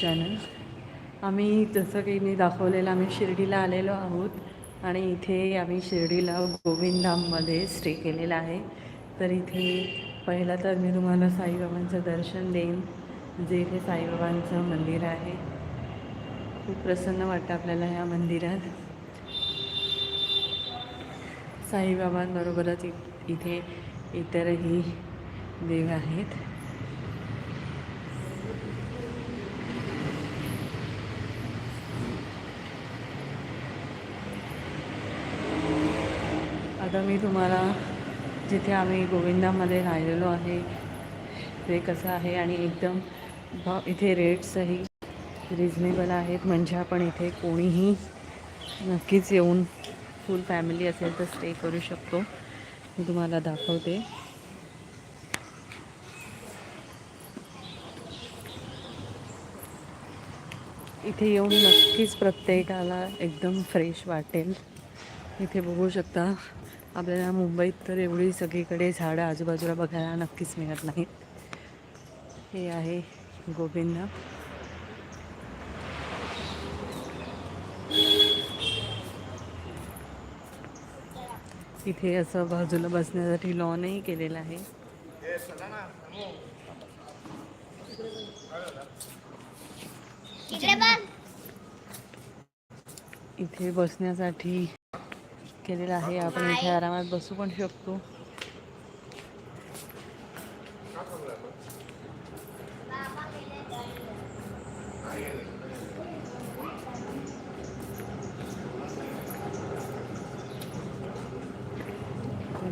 Channel आम्ही जसं की मी दाखवलेलं आम्ही शिर्डीला आलेलो आहोत. आणि इथे आम्ही शिर्डीला गोविंदधाममध्ये स्टे केलेला आहे. तर इथे पहिला तर मी तुम्हाला साईबाबांचं दर्शन देईन. जे इथे साईबाबांचं मंदिर आहे. खूप प्रसन्न वाटतं आपल्याला ह्या मंदिरात. साईबाबांबरोबरच इ इथे इतरही देव आहेत. आता मी तुम्हाला जिथे आम्ही गोविंदामध्ये राहिलेलो आहे ते कसं आहे आणि एकदम भाव इथे रेट्सही रिजनेबल आहेत. म्हणजे आपण इथे कोणीही नक्कीच येऊन फुल फॅमिली असेल तर स्टे करू शकतो. मी तुम्हाला दाखवते. इथे येऊन नक्कीच प्रत्येकाला एकदम फ्रेश वाटेल. इथे बघू शकता आपल्याला मुंबईत तर एवढी सगळीकडे झाडं आजूबाजूला बघायला नक्कीच मिळत नाहीत. हे आहे गोविंद. इथे असं बाजूला बसण्यासाठी लॉनही केलेलं आहे. इथे बसण्यासाठी केलेलं आहे. आपण इथे आरामात बसू पण शकतो.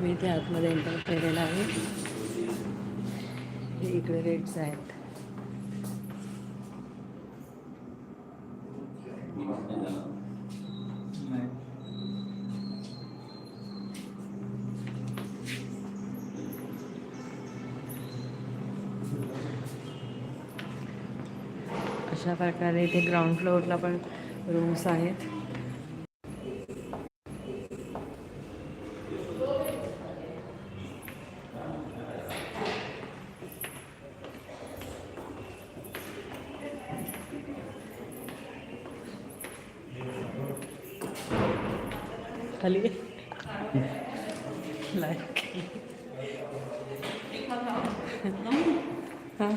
मी इथे आतमध्ये एंटर केलेलं आहे. हे इकडे रेट्स आहेत. अशा प्रकारे इथे ग्राउंड फ्लोअरला पण रूम्स आहेत. खाली. लाईक हां.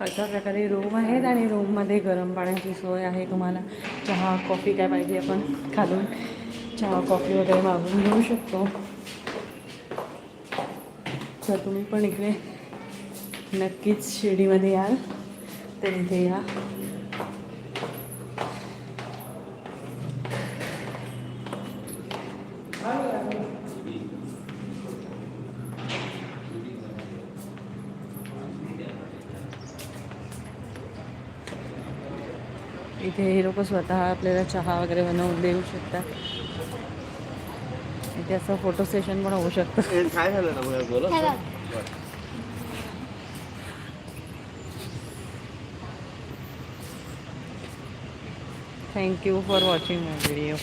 अशा प्रकारे रूम आहेत आणि रूममध्ये गरम पाण्याची सोय आहे. तुम्हाला चहा कॉफी काय पाहिजे आपण खालून चहा कॉफी वगैरे मागून घेऊ शकतो. तर तुम्ही पण इकडे नक्कीच शिर्डीमध्ये याल. तर इथे या. इथे हे लोक स्वतः आपल्याला चहा वगैरे बनवून देऊ शकतात. इथे असं फोटो सेशन पण होऊ शकतं. काय झालं ना मला बोला. बघ. Thank you for watching my video